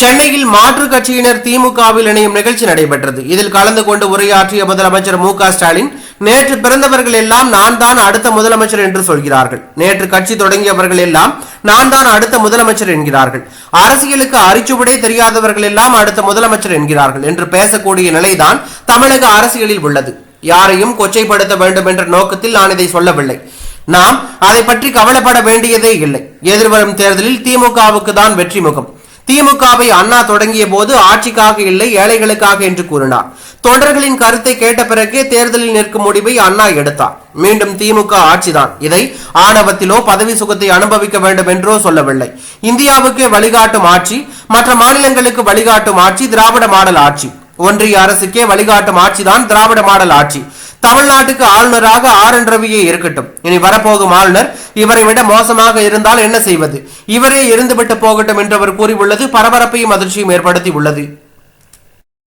சென்னையில் மாற்றுக் கட்சியினர் திமுகவில் இணையும் நிகழ்ச்சி நடைபெற்றது. இதில் கலந்து கொண்டு உரையாற்றிய முதலமைச்சர் மு ஸ்டாலின் நேற்று பிறந்தவர்கள் எல்லாம் நான் தான் அடுத்த முதலமைச்சர் என்று சொல்கிறார்கள். நேற்று கட்சி தொடங்கியவர்கள் எல்லாம் நான் தான் அடுத்த முதலமைச்சர் என்கிறார்கள். அரசியலுக்கு அரிச்சுவிடே தெரியாதவர்கள் எல்லாம் அடுத்த முதலமைச்சர் என்கிறார்கள் என்று பேசக்கூடிய நிலைதான் தமிழக அரசியலில் உள்ளது. யாரையும் கொச்சைப்படுத்த வேண்டும் என்ற நோக்கத்தில் நான் இதை சொல்லவில்லை. நாம் அதை பற்றி கவலைப்பட வேண்டியதே இல்லை. எதிர்வரும் தேர்தலில் திமுகவுக்கு தான் வெற்றி முகம். திமுகவை அண்ணா தொடங்கிய போது ஆட்சிக்காக இல்லை ஏழைகளுக்காக என்று கூறினார். தொண்டர்களின் கருத்தை கேட்ட பிறகே தேர்தலில் நிற்கும் முடிவை அண்ணா எடுத்தார். மீண்டும் திமுக ஆட்சிதான். இதை ஆணவத்திலோ பதவி சுகத்தை அனுபவிக்க வேண்டும் என்றோ சொல்லவில்லை. இந்தியாவுக்கே வழிகாட்டும் ஆட்சி மற்ற மாநிலங்களுக்கு வழிகாட்டும் ஆட்சி திராவிட மாடல் ஆட்சி. ஒன்றிய அரசுக்கே வழிகாட்டும் ஆட்சிதான் திராவிட மாடல் ஆட்சி. தமிழ்நாட்டுக்கு ஆளுநராக ஆர் என் ரவியே இருக்கட்டும். இனி வரப்போகும் ஆளுநர் இவரை விட மோசமாக இருந்தால் என்ன செய்வது? இவரே இருந்துவிட்டு போகட்டும் என்று அவர் கூறியுள்ளது. பரபரப்பையும் அதிர்ச்சியும் ஏற்படுத்தி உள்ளது